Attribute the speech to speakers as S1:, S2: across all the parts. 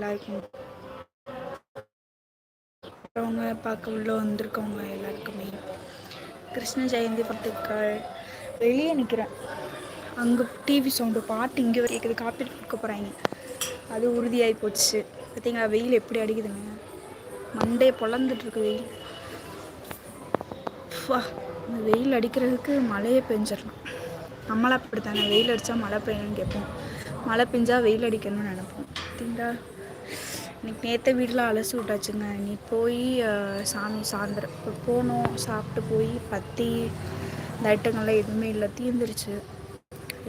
S1: எல்லாருக்கும் அவங்க பார்க்க உள்ள வந்திருக்கவங்க எல்லாருக்குமே. கிருஷ்ண ஜெயந்தி பத்துக்கள் வெளியே நிற்கிறேன் அங்கே டிவி சவுண்டு பாட்டு இங்கே கேட்குது காப்பி கொடுக்க போகிறாங்க அது உறுதியாகி போச்சு. பார்த்தீங்களா வெயில் எப்படி அடிக்குதுங்க. மண்டே பொழந்துட்டுருக்கு வெயில். வா இந்த வெயில் அடிக்கிறதுக்கு மழையே பெஞ்சிடலாம். நம்மளாம் அப்படி தானே வெயில் அடித்தா மழை பெய்யணும்னு கேட்போம். மழை பெஞ்சால் வெயில் அடிக்கணும்னு நினைப்போம். பார்த்தீங்களா இன்னைக்கு நேற்று வீட்டில் அலசி விட்டாச்சுங்க. நீ போய் சாமி சாயந்தரம் இப்போ போனோம் சாப்பிட்டு போய் பற்றி இந்த ஐட்டங்கள்லாம் எதுவுமே இல்லை தீர்ந்துருச்சு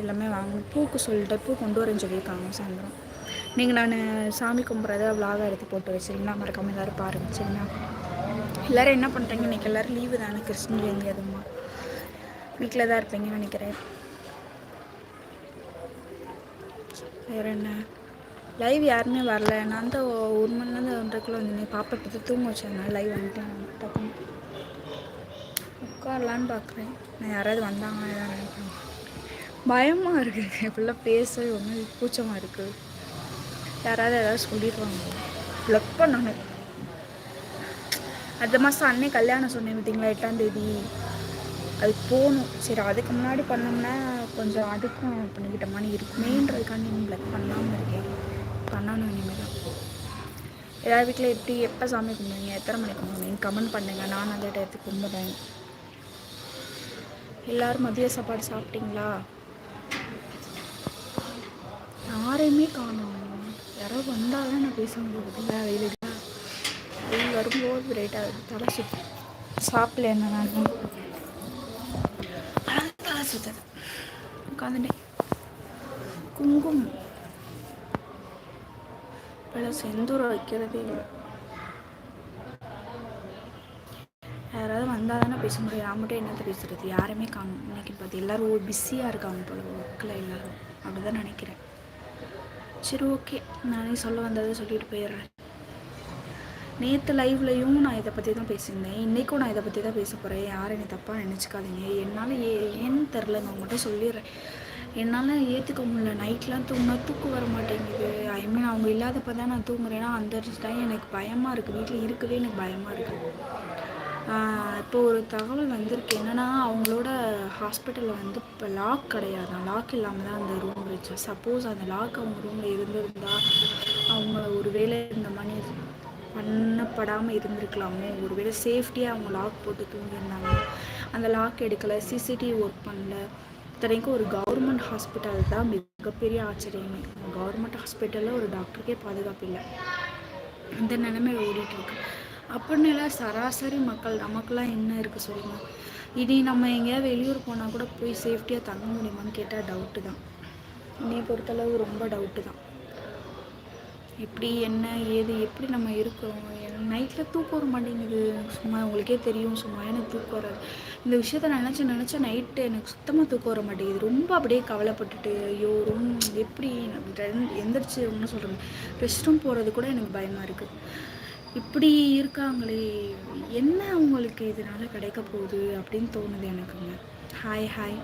S1: எல்லாமே வாங்கணும். பூக்கு சொல்லிட்டு பூ கொண்டு வரேன்னு சொல்லியிருக்காங்க சாயந்தரம். நீங்கள் நான் சாமி கும்பிட்றத விலாக எடுத்து போட்டு வச்சிருங்களா மறக்காமல் எல்லோரும் பாருங்கள் சரிங்களா? எல்லோரும் என்ன பண்ணுறீங்க இன்றைக்கி எல்லோரும் லீவு தானே? கிருஷ்ண ஜெயந்தி அதுமா வீட்டில் தான் இருப்பீங்கன்னு நினைக்கிறேன். வேறு என்ன? லைவ் யாருமே வரல. நான் தான் ஒரு மணிலேருந்து ஒன்றரைக்குள்ளே வந்து பாப்பா பற்றி தூங்க வச்சேன் லைவ் வந்துட்டேன். டக்குன்னு உட்காரலான்னு பார்க்குறேன் நான் யாராவது வந்தாங்க ஏதாவது நினைக்கிறேன் பயமாக இருக்குது இப்படிலாம் பேச ஒன்று கூச்சமாக இருக்குது யாராவது ஏதாவது சொல்லிடுவாங்க. ப்ளக் பண்ணணும். அடுத்த மாதம் அன்னை கல்யாணம் சொன்னேன் பார்த்தீங்களா எட்டாந்தேதி அது போகணும். சரி அதுக்கு முன்னாடி பண்ணோம்னா கொஞ்சம் அதுக்கும் பண்ணிக்கிட்ட மாதிரி இருக்குமேன்றதுக்காண்டி ப்ளக் பண்ணாமல் இருக்கேன். பண்ணணும் இனிமேல். தான் எல்லார் வீட்டில் எப்படி எப்போ சாமி கும்பிடுவீங்க எத்தனை மணிக்கு கும்பிடுவீங்க? கமெண்ட் பண்ணுங்கள் நான் அந்த டயத்துக்கு கும்பிடுவேன் எல்லோரும் மதிய சாப்பாடு சாப்பிட்டீங்களா? யாரையுமே காணும். யாரோ வந்தால் தான் நான் பேச முடியாது வெயில் வெயில் வரும்போது ரைட்டாக தலை சுற்றி சாப்பிடல என்ன நான்? தலை சுற்றுது உட்காந்துட்டேன். குங்குமம். இப்போல்லாம் செந்தூரம் வைக்கிறதே இல்லை. யாராவது வந்தால் தானே பேச முடியும். நான் மட்டும் என்னத்தை பேசுகிறது யாருமே காணும் இன்னைக்கு பார்த்து எல்லோரும் பிஸியாக இருக்காங்க போல ஒர்க்கில் எல்லோரும். அப்படி தான் நினைக்கிறேன். சரி ஓகே நானே சொல்ல வந்ததை சொல்லிட்டு போயிடுறேன். நேற்று லைவ்லையும் நான் இதை பற்றி தான் பேசியிருந்தேன். இன்றைக்கும் நான் இதை பற்றி தான் பேச போகிறேன் யாரும் என்னை தப்பாக நினச்சிக்காதீங்க. என்னால் ஏ ஏன்னு தெரிலங்க மட்டும் சொல்லிடுறேன். என்னால் ஏற்றுக்க முடியல. நைட்லாம் தூங்கினா தூக்கம் வர மாட்டேங்குது. ஐ மீன் அவங்க இல்லாதப்போ தான் நான் தூங்குறேன்னா அந்த டைம் எனக்கு பயமாக இருக்குது வீட்டில் இருக்கவே எனக்கு பயமாக இருக்குது இப்போ ஒரு தகவல் வந்திருக்கு. என்னென்னா அவங்களோட ஹாஸ்பிட்டலில் வந்து இப்போ லாக் கிடையாது? லாக் இல்லாமல் தான் அந்த ரூம் இருந்துச்சு. சப்போஸ் அந்த லாக் அவங்க ரூமில் இருந்திருந்தால் அவங்க ஒரு வேளை இந்த மணி பண்ணப்படாமல் இருந்திருக்கலாமோ? ஒருவேளை சேஃப்டியாக அவங்க லாக் போட்டு தூங்கியிருந்தாங்க அந்த லாக் எடுக்கலை. சிசிடிவி ஒர்க் பண்ணல. இத்தனைக்கும் ஒரு கவர்மெண்ட் ஹாஸ்பிட்டல் தான் மிகப்பெரிய ஆச்சரியமே. கவர்மெண்ட் ஹாஸ்பிட்டலில் ஒரு டாக்டருக்கே பாதுகாப்பு இல்லை. இந்த நிலைமை ஓடிட்டுருக்கு அப்படின்னு சராசரி மக்கள் நமக்கெல்லாம் என்ன இருக்குது சொல்லுங்கள் இனி நம்ம எங்கேயாவது வெளியூர் போனால் கூட போய் சேஃப்டியாக தங்க முடியுமான்னு கேட்டால் டவுட்டு தான். என்னையை பொறுத்தளவு ரொம்ப டவுட்டு தான். எப்படி என்ன ஏது எப்படி நம்ம இருக்கிறோம்? நைட்டில் தூக்கம் வர மாட்டேங்குது. சும்மா உங்களுக்கே தெரியும் சும்மா எனக்கு தூக்கம் வராது. இந்த விஷயத்த நினச்சி நினச்சா நைட்டு எனக்கு சுத்தமாக தூக்கம் வர மாட்டேங்குது. ரொம்ப அப்படியே கவலைப்பட்டுட்டு ஐயோ ரொம்ப எப்படி எந்திரிச்சு ஒன்று சொல்கிறேன் ரெஸ்ட் ரூம் போகிறது கூட எனக்கு பயமாக இருக்குது இப்படி இருக்காங்களே என்ன அவங்களுக்கு இதனால் கிடைக்க போகுது அப்படின்னு தோணுது எனக்குங்க. ஹாய் ஹாய்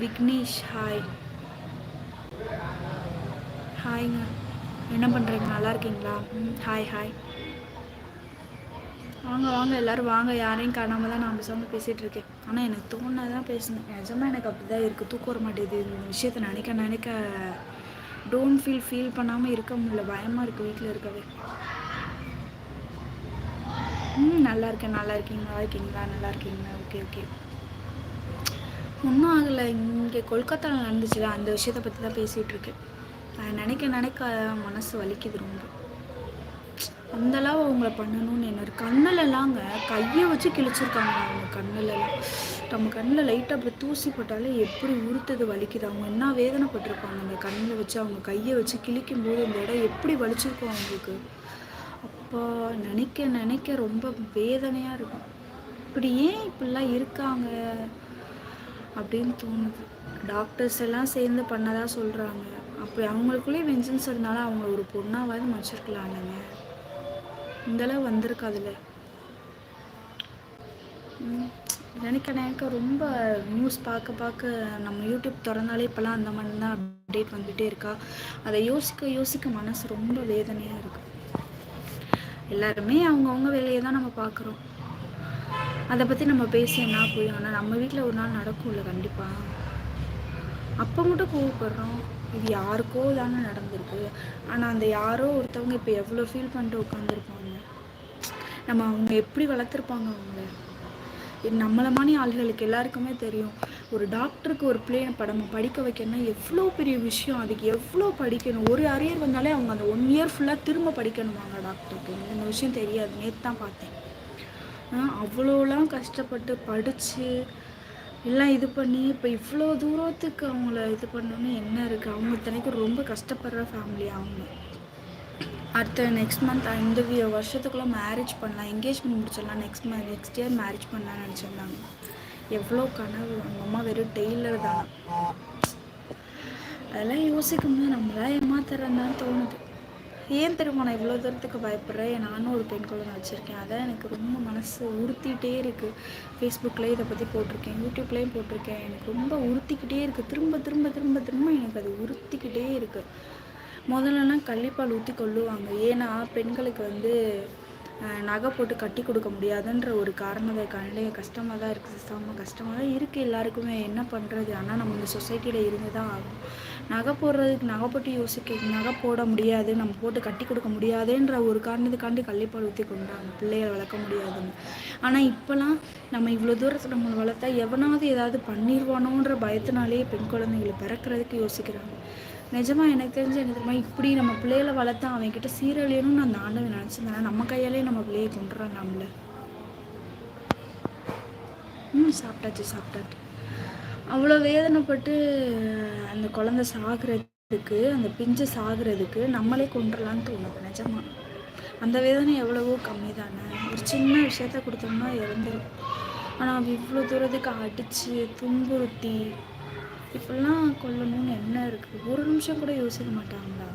S1: விக்னேஷ் ஹாய் ஹாய்ங்க என்ன பண்ணுறீங்க நல்லா இருக்கீங்களா? ஹாய் ஹாய் வாங்க வாங்க எல்லோரும் வாங்க. யாரையும் காணாமல் தான் நான் பேசாமல் பேசிகிட்டு இருக்கேன். ஆனால் எனக்கு தோணாதான் தான் பேசணும். நிஜமாக எனக்கு அப்படி தான் இருக்குது தூக்கம் வர மாட்டேது இந்த விஷயத்தை நினைக்க நினைக்க டோன்ட் ஃபீல் ஃபீல் பண்ணாமல் இருக்க முடியல. பயமாக இருக்குது வீட்டில் இருக்கவே. ம் நல்லா இருக்கேன். நல்லா இருக்கீங்க நல்லா இருக்கீங்களா? நல்லா இருக்கீங்களா? Okay okay. ஒன்றும் ஆகலை. இங்கே கொல்கத்தாவில் நடந்துச்சுல. அந்த விஷயத்தை பற்றி தான் பேசிகிட்டு இருக்கேன். நினைக்க நினைக்க மனசு வலிக்குது ரொம்ப. அந்தளவு அவங்கள பண்ணணும்னு என்ன கண்ணிலலாங்க கையை வச்சு கிழிச்சிருக்காங்க அவங்க கண்ணிலலாம். நம்ம கண்ணில் லைட்டாக அப்படி தூசி போட்டாலே எப்படி உறுத்தது வலிக்குது. அவங்க என்ன வேதனைப்பட்டிருப்பாங்க அந்த கண்ணில் வச்சு அவங்க கையை வச்சு கிழிக்கும் போது இந்த இடம் எப்படி வலிச்சிருக்கும் அவங்களுக்கு? அப்போ நினைக்க நினைக்க ரொம்ப வேதனையாக இருக்கும். இப்படி ஏன் இப்படிலாம் இருக்காங்க அப்படின்னு தோணுது. டாக்டர்ஸ் எல்லாம் சேர்ந்து பண்ணதாக சொல்கிறாங்க அப்படி அவங்களுக்குள்ளே வெஞ்சன்ஸ் இருந்தாலும் அவங்க ஒரு பொண்ணாவது மச்சிருக்கலாம் இல்லைங்க இந்தளவு வந்திருக்காதுல்ல நினைக்க நினைக்க ரொம்ப நியூஸ் பார்க்க பார்க்க நம்ம யூடியூப் திறந்தாலே இப்போலாம் அந்த மாதிரி தான் அப்டேட் வந்துகிட்டே இருக்கா. அதை யோசிக்க யோசிக்க மனசு ரொம்ப வேதனையாக இருக்குது எல்லாருமே அவங்கவுங்க வேலையை தான் நம்ம பார்க்குறோம். அதை பற்றி நம்ம பேசி என்ன போய் ஆனால் நம்ம வீட்டில் ஒரு நாள் நடக்கும்ல கண்டிப்பாக அப்போ மட்டும் கோவப்படுறோம். இது யாருக்கோ தானே நடந்திருக்கு. ஆனால் அந்த யாரோ ஒருத்தவங்க இப்போ எவ்வளோ ஃபீல் பண்ணிட்டு உட்காந்துருப்பாங்க நம்ம அவங்க எப்படி வளர்த்துருப்பாங்க அவங்க? இது நம்மள மாதிரி ஆளுகளுக்கு எல்லாருக்குமே தெரியும். ஒரு டாக்டருக்கு ஒரு பிள்ளை படம் படிக்க வைக்கணும்னா எவ்வளோ பெரிய விஷயம். அதுக்கு எவ்வளோ படிக்கணும்? ஒரு அரியர் வந்தாலே அவங்க அந்த ஒன் இயர் ஃபுல்லாக திரும்ப படிக்கணுமாங்க டாக்டருக்கு இந்த விஷயம் தெரியாது. நேற்று தான் பார்த்தேன். அவ்வளோலாம் கஷ்டப்பட்டு படித்து எல்லாம் இது பண்ணி இப்போ இவ்வளோ தூரத்துக்கு அவங்கள இது பண்ணோன்னு என்ன இருக்குது அவங்க தனிக்கு ரொம்ப கஷ்டப்படுற ஃபேமிலி அவங்க. அடுத்த நெக்ஸ்ட் மந்த் இந்த வருஷத்துக்குள்ளே மேரேஜ் பண்ணலாம் என்கேஜ்மெண்ட் முடிச்சிடலாம் next month next year marriage பண்ணலாம்னு நினச்சிருந்தாங்க. எவ்வளோ கனவு அவங்க அம்மா வெறும் டெய்லர் தான். அதெல்லாம் யோசிக்கும்போது நம்மளாம் ஏமாத்துறேன்னு தோணுது. ஏன் தெரியுமா நான் இவ்வளோ தூரத்துக்கு பயப்படுறேன்? நானும் ஒரு பெண் குழந்தை வச்சுருக்கேன். அதான் எனக்கு ரொம்ப மனசு உறுத்திட்டே இருக்குது ஃபேஸ்புக்கில் இதை பற்றி போட்டிருக்கேன். யூடியூப்லேயும் போட்டிருக்கேன். எனக்கு ரொம்ப உறுத்திக்கிட்டே இருக்குது திரும்ப திரும்ப திரும்ப திரும்ப எனக்கு அது உறுத்திக்கிட்டே இருக்குது முதல்லலாம் கள்ளிப்பால் ஊற்றி கொள்ளுவாங்க ஏன்னா பெண்களுக்கு வந்து நகை போட்டு கட்டி கொடுக்க முடியாதுன்ற ஒரு காரணத்தை கண்டு கஷ்டமாக தான் இருக்குது செம்ம கஷ்டமாக தான் இருக்குது எல்லாருக்குமே. என்ன பண்ணுறது ஆனால் நம்ம இந்த சொசைட்டியில் இருந்து தான் ஆகும். நகை போடுறதுக்கு நகை போட்டு யோசிக்க நகை போட முடியாது நம்ம போட்டு கட்டி கொடுக்க முடியாதுன்ற ஒரு காரணத்துக்காண்டி கள்ளிப்பால் ஊற்றி கொண்டாங்க. பிள்ளைகளை வளர்க்க முடியாதுன்னு. ஆனால் இப்போலாம் நம்ம இவ்வளோ தூரத்தில் நம்மளை வளர்த்தா எவனாவது ஏதாவது பண்ணிடுவானோன்ற பயத்தினாலேயே பெண் குழந்தைங்களை பிறக்கிறதுக்கு யோசிக்கிறாங்க. நிஜமாக எனக்கு தெரிஞ்ச எனக்கு தெரியுமா இப்படி நம்ம பிள்ளைகளை வளர்த்தா அவன்கிட்ட சீரழியணும்னு அந்த ஆண்டவன் நினச்சிருந்தேன். நம்ம கையாலே நம்ம பிள்ளையை கொண்டுறான் நம்மள. ம் சாப்பிட்டாச்சு சாப்பிட்டாச்சு. அவ்வளோ வேதனைப்பட்டு அந்த குழந்த சாகிறதுக்கு அந்த பிஞ்சு சாகுறதுக்கு நம்மளே கொண்டுடலான்னு தோணுது நிஜமா. அந்த வேதனை எவ்வளவோ கம்மி தானே ஒரு சின்ன விஷயத்த கொடுத்தோம்னா இறந்துடும் ஆனால் அவள் இவ்வளோ தூரத்துக்கு அடித்து துன்புறுத்தி இப்படிலாம் கொல்லணும்னு என்ன இருக்குது ஒரு நிமிஷம் கூட யோசிக்க மாட்டாங்களாங்க.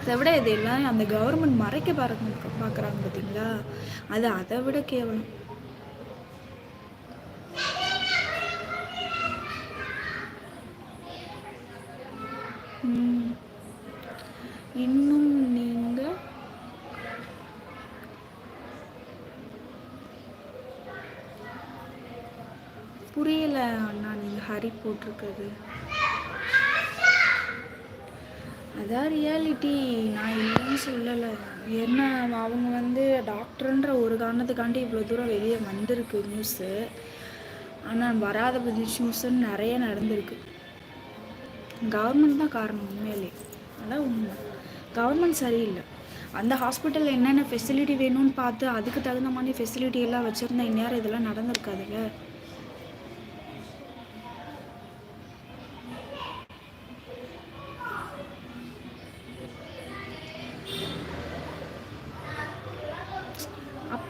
S1: அதை விட இது எல்லாம் அந்த கவர்மெண்ட் மறைக்க பார்க்க பார்க்குறாங்க பார்த்தீங்களா அது அதை விட கேவலம் இன்னும் நீங்கள் புரியல அண்ணா மாதிரி போட்டிருக்குது. அதான் ரியாலிட்டி நான் இல்லைன்னு சொல்லலை. என்ன அவங்க வந்து டாக்டர்ன்ற ஒரு காரணத்துக்காண்டி இவ்வளோ தூரம் வெளியே வந்திருக்கு நியூஸு ஆனால் வராத பற்றி நியூஸுன்னு நிறைய நடந்திருக்கு. கவர்மெண்ட் தான் காரணம் உண்மையிலே. அதான் உண்மை. கவர்மெண்ட் சரியில்லை. அந்த ஹாஸ்பிட்டலில் என்னென்ன ஃபெசிலிட்டி வேணும்னு பார்த்து அதுக்கு தகுந்த மாதிரி ஃபெசிலிட்டி எல்லாம் வச்சுருந்தா இந்நேரம் இதெல்லாம் நடந்திருக்காதுல்ல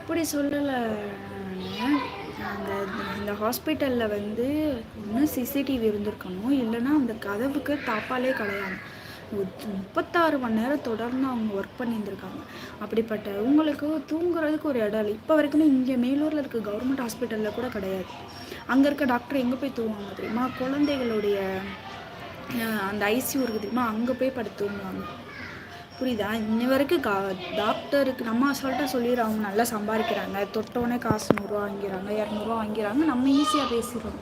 S1: அப்படி சொல்லலை. அந்த இந்த ஹாஸ்பிட்டலில் வந்து ஒன்று சிசிடிவி இருந்திருக்கணும். இல்லைன்னா அந்த கதவுக்கு தாப்பாலே கிடையாது. முப்பத்தாறு மணி நேரம் தொடர்ந்து அவங்க ஒர்க் பண்ணியிருந்திருக்காங்க. அப்படிப்பட்ட உங்களுக்கு தூங்குறதுக்கு ஒரு இடம் இல்லை. இப்போ வரைக்குமே இங்கே மேலூரில் இருக்க கவர்மெண்ட் ஹாஸ்பிட்டலில் கூட கிடையாது. அங்கே இருக்க டாக்டர் எங்கே போய் தூங்குவாங்க தெரியுமா? குழந்தைகளுடைய அந்த ஐசியூ இருக்குது தெரியுமா? அங்கே போய் படுத்து தூங்குவாங்க. புரியுதா? இன்ன வரைக்கும் கா டாக்டருக்கு நம்ம அசால்ட்டாக சொல்லிடுறோம் அவங்க நல்லா சம்பாதிக்கிறாங்க. தொட்டோடனே காசு நூறுரூவா வாங்கிறாங்க இரநூறுவா வாங்கிறாங்க நம்ம ஈஸியாக பேசிடுறோம்.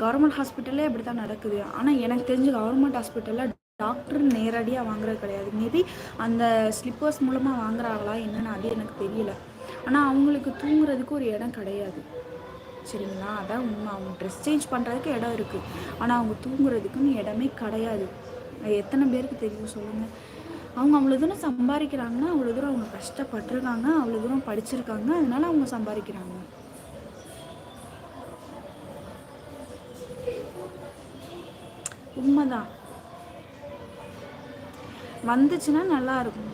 S1: கவர்மெண்ட் ஹாஸ்பிட்டலே இப்படி தான் நடக்குது. ஆனால் எனக்கு தெரிஞ்சு கவர்மெண்ட் ஹாஸ்பிட்டலில் டாக்டர் நேரடியாக வாங்குறது கிடையாது. மேபி அந்த ஸ்லிப்பர்ஸ் மூலமாக வாங்குறாங்களா என்னென்னு அது எனக்கு தெரியல. ஆனால் அவங்களுக்கு தூங்குறதுக்கு ஒரு இடம் கிடையாது. சரிங்களா? அதான் உண்மை. அவங்க ட்ரெஸ் சேஞ்ச் பண்ணுறதுக்கு இடம் இருக்குது ஆனால் அவங்க தூங்குறதுக்குன்னு இடமே கிடையாது. எத்தனை பேருக்கு தெரியும் சொல்லுங்கள் அவங்க அவ்வளோ தூரம் சம்பாதிக்கிறாங்கன்னா அவ்வளோ தூரம் அவங்க கஷ்டப்பட்டுருக்காங்க அவ்வளோ தூரம் படிச்சிருக்காங்க அதனால அவங்க சம்பாதிக்கிறாங்க. உண்மைதான். வந்துச்சுன்னா நல்லா இருக்கும்.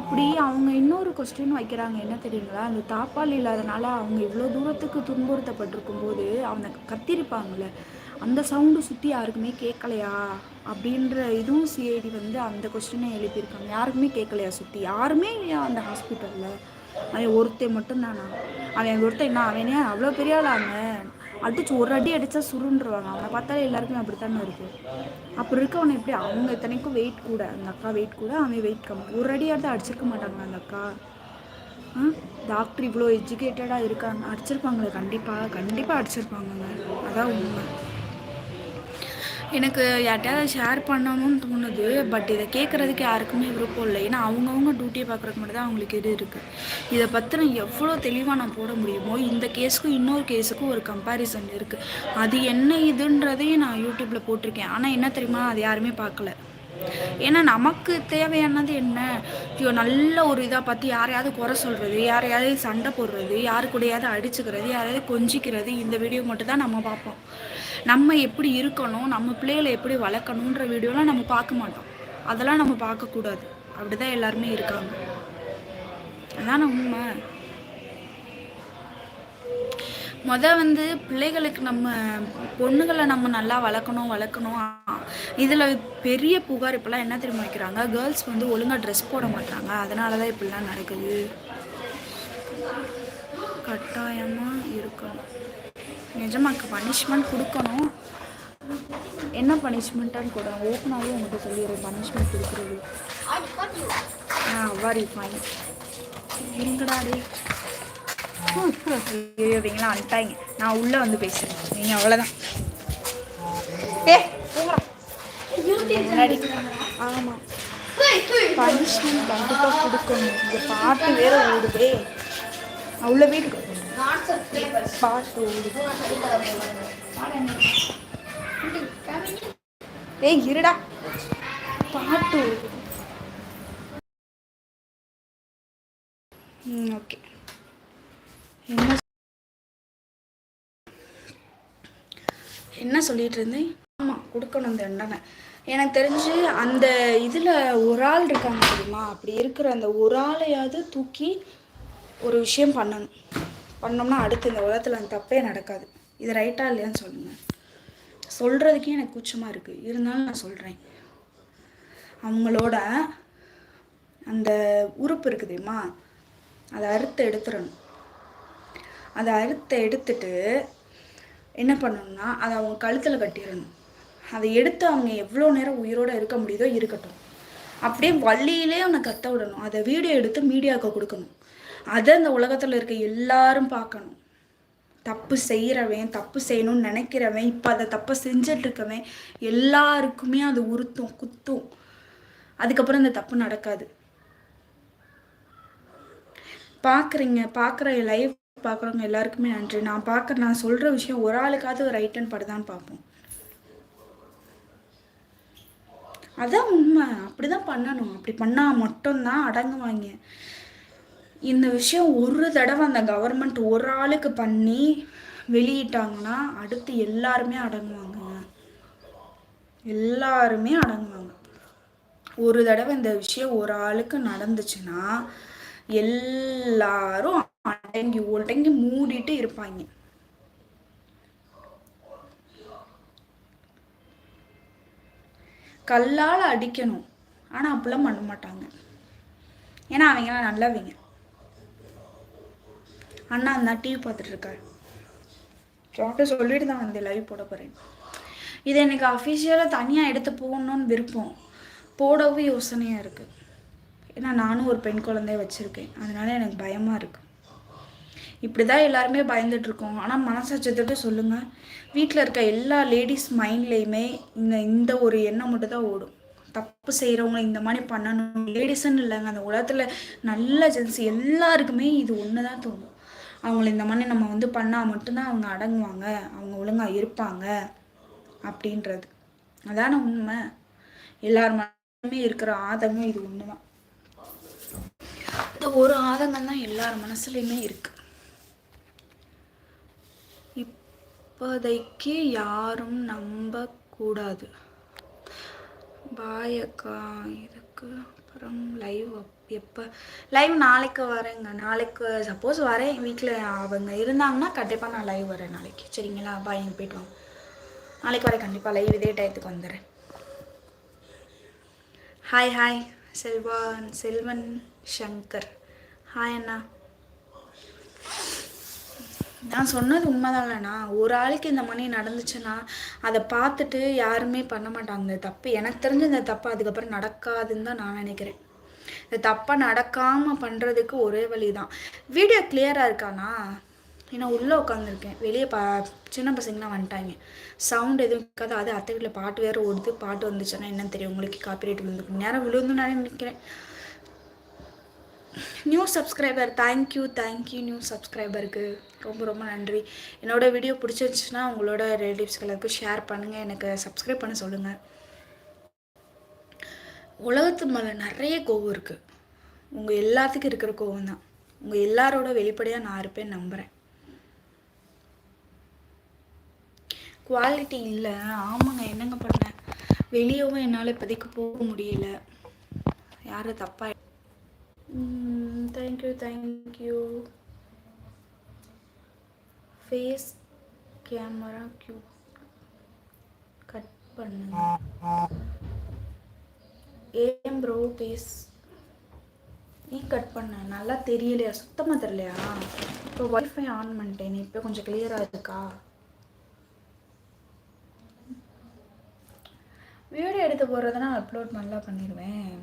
S1: அப்படி அவங்க இன்னொரு கொஸ்டின் வைக்கிறாங்க என்ன தெரியுங்களா? அந்த தாப்பால் இல்லாதனால அவங்க இவ்வளோ தூரத்துக்கு துன்புறுத்தப்பட்டிருக்கும் போது அவங்க கத்திருப்பாங்கள்ல அந்த சவுண்டு சுற்றி யாருக்குமே கேட்கலையா? அப்படின்ற இதுவும் சிஐடி வந்து அந்த கொஸ்டினை எழுப்பியிருக்காங்க. யாருக்குமே கேட்கலையா சுற்றி யாருமே இல்லையா அந்த ஹாஸ்பிட்டலில் அவன் ஒருத்தன் மட்டும்தானா? அவன் ஒருத்தன் என்ன அவனே அவ்வளோ பெரிய ஆளாங்க அடிச்சு ஒரு அடி அடித்தா சுருன்றுவாங்க அவனை பார்த்தாலே எல்லாருக்குமே அப்படித்தானே இருக்குது அப்படி இருக்கவனை எப்படி அவங்க இத்தனைக்கும் வெயிட் கூட அந்த அக்கா வெயிட் கூட அவன் வெயிட் கம்மி ஒரு அடியாவது அடிச்சிருக்க மாட்டாங்க அந்த அக்கா? ஆ? டாக்டர் இவ்வளோ எஜுகேட்டடாக இருக்காங்க. அடிச்சிருப்பாங்களே கண்டிப்பாக கண்டிப்பாக அடிச்சிருப்பாங்கங்க. அதான் உண்மை. எனக்கு யார்கிட்டயாவது ஷேர் பண்ணணும்னு தோணுது பட் இதை கேட்குறதுக்கு யாருக்குமே விருப்பம் இல்லை. ஏன்னா அவங்கவுங்க டியூட்டியை பார்க்குறதுக்கு மட்டும் தான் அவங்களுக்கு இது இருக்குது இதை பற்றி நான் எவ்வளோ தெளிவாக நான் போட முடியுமோ இந்த கேஸுக்கும் இன்னொரு கேஸுக்கும் ஒரு கம்பேரிசன் இருக்குது அது என்ன இதுன்றதையும் நான் யூடியூப்பில் போட்டிருக்கேன். ஆனால் என்ன தெரியுமா? அது யாருமே பார்க்கல. ஏன்னா நமக்கு தேவையானது என்ன? ஐயோ நல்ல ஒரு இதாக பார்த்து யாரையாவது குறை சொல்கிறது யாரையாவது சண்டை போடுறது யாரு கூடயாவது அடிச்சுக்கிறது யாரையாவது கொஞ்சிக்கிறது இந்த வீடியோ மட்டும் தான் நம்ம பார்ப்போம். நம்ம எப்படி இருக்கணும் நம்ம பிள்ளைகளை எப்படி வளர்க்கணுன்ற வீடியோலாம் நம்ம பார்க்க மாட்டோம். அதெல்லாம் நம்ம பார்க்கக்கூடாது அப்படி தான் எல்லாருமே இருக்காங்க. அதான உண்மை. முத வந்து பிள்ளைகளுக்கு நம்ம பொண்ணுகளை நம்ம நல்லா வளர்க்கணும் வளர்க்கணும். இதில் பெரிய புகார் இப்போல்லாம் என்ன தெரியுமா வைக்கிறாங்க? கேர்ள்ஸ் வந்து ஒழுங்காக ட்ரெஸ் போட மாட்டாங்க அதனால தான் இப்படிலாம் நடக்குது. கட்டாயமாக இருக்கணும். நிஜமாக்கு பனிஷ்மெண்ட் கொடுக்கணும். என்ன பனிஷ்மெண்ட்டான்னு கூட ஓப்பனாகவே உங்கள்கிட்ட சொல்லிடுறேன். பனிஷ்மெண்ட் கொடுக்குறது. ஆ வாரி ஃபைன் இருங்கடா டே ஐயோ இவங்களாம் வந்துட்டாங்க. நான் உள்ளே வந்து பேசுகிறேன் நீங்கள் அவ்வளோதான் ஏ ஆமாம் பனிஷ்மெண்ட் கண்டிப்பாக கொடுக்கணும். இந்த பாட்டு வேற ஓடுதே. அவ்வளோ வீடு. பாட்டு ஏய் இருடா. பாட்டு. ஓகே. என்ன என்ன சொல்லிட்டு இருந்தேன்? ஆமாம் கொடுக்கணும் அந்த தண்டனை. எனக்கு தெரிஞ்சு அந்த இதில் ஒரு ஆள் இருக்காங்க தெரியுமா? அப்படி இருக்கிற அந்த ஒரு ஆளையாவது தூக்கி ஒரு விஷயம் பண்ணணும். பண்ணோம்னா அடுத்து இந்த உலகத்தில் அந்த தப்பே நடக்காது. இது ரைட்டாக இல்லையான்னு சொல்லுங்கள் சொல்கிறதுக்கே எனக்கு கூச்சமாக இருக்குது இருந்தாலும் நான் சொல்கிறேன் அவங்களோட அந்த உறுப்பு இருக்குது தெரியுமா? அதை அறுத்து எடுத்துடணும். அதை அறுத்து எடுத்துட்டு என்ன பண்ணணும்னா அதை அவங்க கழுத்தில் கட்டிடணும். அதை எடுத்து அவங்க எவ்வளோ நேரம் உயிரோடு இருக்க முடியுதோ இருக்கட்டும். அப்படியே வள்ளியிலே அவனை கத்த விடணும். அதை வீடியோ எடுத்து மீடியாவுக்கு கொடுக்கணும். அதை அந்த உலகத்தில் இருக்க எல்லாரும் பார்க்கணும். தப்பு செய்கிறவன் தப்பு செய்யணும்னு நினைக்கிறவன் இப்போ அதை தப்பை செஞ்சிட்ருக்கவன் எல்லாருக்குமே அது உறுத்தும் குத்தும். அதுக்கப்புறம் இந்த தப்பு நடக்காது. பார்க்குறீங்க பார்க்குற லைவ் பார்க்குறவங்க எல்லாருக்குமே நன்றி. நான் பார்க்குற நான் சொல்கிற விஷயம் ஒரு ஆளுக்காவது ரைட் அண்ட் படுதான்னு பார்ப்போம். அதான் உண்மை. அப்படி தான் பண்ணணும். அப்படி பண்ணால் மட்டும்தான் அடங்குவாங்க இந்த விஷயம் ஒரு தடவை அந்த கவர்மெண்ட் ஒரு ஆளுக்கு பண்ணி வெளியிட்டாங்கன்னா அடுத்து எல்லாருமே அடங்குவாங்க. எல்லாருமே அடங்குவாங்க. ஒரு தடவை இந்த விஷயம் ஒரு ஆளுக்கு நடந்துச்சுன்னா எல்லாரும் அடங்கி ஒடங்கி மூடிட்டு இருப்பாங்க. கல்லால் அடிக்கணும். ஆனால் அப்படிலாம் பண்ண மாட்டாங்க. ஏன்னா அவங்களாம் நல்லவங்க. அண்ணா அந்த டிவி பார்த்துட்டு இருக்காரு டாக்டர் சொல்லிட்டு தான் வந்து லைவ் போட போகிறேன் இது எனக்கு அஃபிஷியலாக தனியாக எடுத்து போகணுன்னு விருப்பம். போடவும் யோசனையாக இருக்குது ஏன்னா நானும் ஒரு பெண் குழந்தைய வச்சுருக்கேன். அதனால எனக்கு பயமாக இருக்குது இப்படி தான் எல்லாருமே பயந்துட்டுருக்கோம் ஆனால் மனசாட்சத்தோட சொல்லுங்கள் வீட்டில் இருக்க எல்லா லேடிஸ் மைண்ட்லேயுமே இந்த இந்த ஒரு எண்ணம் மட்டும் தான் ஓடும். தப்பு செய்கிறவங்க இந்த மாதிரி பண்ணணும். லேடிஸ்ன்னு இல்லைங்க. அந்த உலகத்தில் நல்ல ஜென்ஸ் எல்லாருக்குமே இது ஒன்று தான் தோணும். அவங்கள இந்த மாதிரி நம்ம வந்து பண்ணால் மட்டும்தான் அவங்க அடங்குவாங்க அவங்க ஒழுங்காக இருப்பாங்க அப்படின்றது. அதான உண்மை? எல்லார் மனமே இருக்கிற ஆதங்கம் இது ஒன்று தான் இந்த ஒரு ஆதங்கம் தான் எல்லார் மனசுலையுமே இருக்கு. இப்போதைக்கு யாரும் நம்பக்கூடாது. பாயக்கா அக்கா இதுக்கு அப்புறம் லைவ் எப்போ? லைவ் நாளைக்கு வரேங்க. நாளைக்கு சப்போஸ் வரேன். வீட்டில் அவங்க இருந்தாங்கன்னா கண்டிப்பாக நான் லைவ் வரேன் நாளைக்கு. சரிங்களா? பாய் எங்கள் போயிட்டு வாங்க. நாளைக்கு வரேன். கண்டிப்பாக லைவ் இதே டயத்துக்கு வந்துடுறேன். Hi hi Selvan Selvan Shankar. Hi அண்ணா. நான் சொன்னது உண்மைதான்லண்ணா ஒரு ஆளுக்கு இந்த மணி நடந்துச்சுன்னா அதை பார்த்துட்டு யாருமே பண்ண மாட்டாங்க. தப்பு. எனக்கு தெரிஞ்ச இந்த தப்பு அதுக்கப்புறம் நடக்காதுன்னு தான் நான் நினைக்கிறேன். இந்த தப்பாக நடக்காமல் பண்ணுறதுக்கு ஒரே வழி தான். வீடியோ கிளியராக இருக்காண்ணா ஏன்னா உள்ளே உட்காந்துருக்கேன் வெளியே பா சின்ன பசங்களாம் வந்துட்டாங்க. சவுண்ட் எதுவும் இருக்காது அது அத்தை வீட்டில் பாட்டு வேறு ஓடுது. பாட்டு வந்துச்சுன்னா என்னன்னு தெரியும். உங்களுக்கு காப்பிரைட் விழுந்துக்கும் நேரம் விழுந்து நான் நினைக்கிறேன்? New subscriber thank you thank you new சப்ஸ்கிரைபருக்கு ரொம்ப ரொம்ப நன்றி. என்னோட வீடியோ பிடிச்சிருந்துச்சுன்னா உங்களோட ரிலேட்டிவ்ஸ்களுக்கு ஷேர் பண்ணுங்கள் எனக்கு சப்ஸ்கிரைப் பண்ண சொல்லுங்கள் உலகத்து மேலே நிறைய கோவம் இருக்குது உங்கள் எல்லாத்துக்கும் இருக்கிற கோவம் தான். உங்கள் எல்லாரோட வெளிப்படையாக நான் இருப்பேன் நம்புகிறேன் குவாலிட்டி இல்லை. ஆமாங்க என்னங்க பண்ணேன் வெளியவும் என்னால் இப்போதைக்கு போக முடியல. யாரும் தப்பாக thank you thank you face camera Q cut பண்ணுங்க. ஏன் ப்ரோ பேஸ் நீ கட் பண்ண? நல்லா தெரியலையா? சுத்தமாக தெரியலையா? இப்போ ஒய்ஃபை ஆன் பண்ணிட்டேன் இப்போ கொஞ்சம் கிளியராக இருக்கா? வீடியோ எடுத்து போடுறதுனா அப்லோட் நல்லா பண்ணிடுவேன்.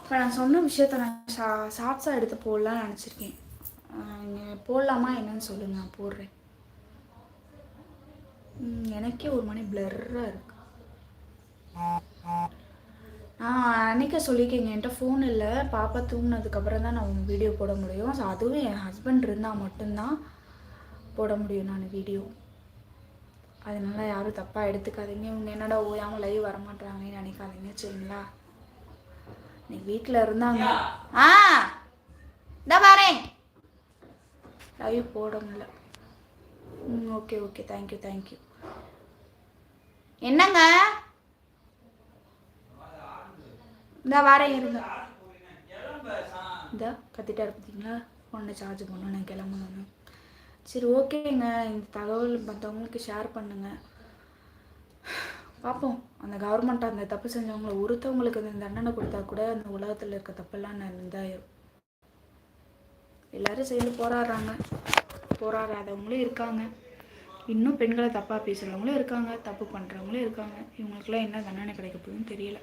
S1: இப்போ நான் சொன்ன விஷயத்த நான் ஷா ஷார்ட்ஸாக எடுத்து போடலாம்னு நினச்சிருக்கேன். நீங்கள் போடலாமா என்னன்னு சொல்லுங்கள் நான் போடுறேன். எனக்கே ஒரு மணி பிளர்ராக இருக்கு. நான் சொல்லியிருக்கீங்க என்கிட்ட ஃபோன் இல்லை. பாப்பா தூங்கினதுக்கப்புறம் தான் நான் வீடியோ போட முடியும். ஸோ அதுவும் என் ஹஸ்பண்ட் இருந்தால் மட்டும்தான் போட முடியும் நான் வீடியோ அதனால் யாரும் தப்பாக எடுத்துக்காதீங்க. இவங்க என்னடா ஓயாமல் லைவ் வரமாட்டாங்கன்னு நினைக்காதீங்க சரிங்களா? இன்னைக்கு வீட்டில் இருந்தாங்க. ஆ இந்த வரேன் லைவ் போட முடியல. ம் ஓகே ஓகே தேங்க்யூ தேங்க்யூ என்னங்க? இந்த வாரம் இருங்க. இந்த கத்திட்டாரு பார்த்தீங்களா ஒன்று சார்ஜ் பண்ணணும் நான் கிளம்பணும்னு சரி ஓகேங்க. இந்த தகவல் மற்றவங்களுக்கு ஷேர் பண்ணுங்க. பார்ப்போம் அந்த கவர்மெண்ட் அந்த தப்பு செஞ்சவங்கள ஒருத்தவங்களுக்கு இந்த தண்டனை கொடுத்தா கூட அந்த உலகத்தில் இருக்க தப்பெல்லாம் நான் இதாயிரும் எல்லாரும் சேர்ந்து போராடுறாங்க. போராடாதவங்களும் இருக்காங்க. இன்னும் பெண்களை தப்பாக பேசுகிறவங்களும் இருக்காங்க தப்பு பண்ணுறவங்களும் இருக்காங்க. இவங்களுக்குலாம் என்ன தண்டனை கிடைக்க போகுதுன்னு தெரியல.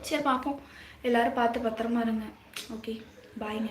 S1: சரி பார்ப்போம். எல்லாரும் பார்த்து பத்திரமா இருங்க. ஓகே பாய்ங்க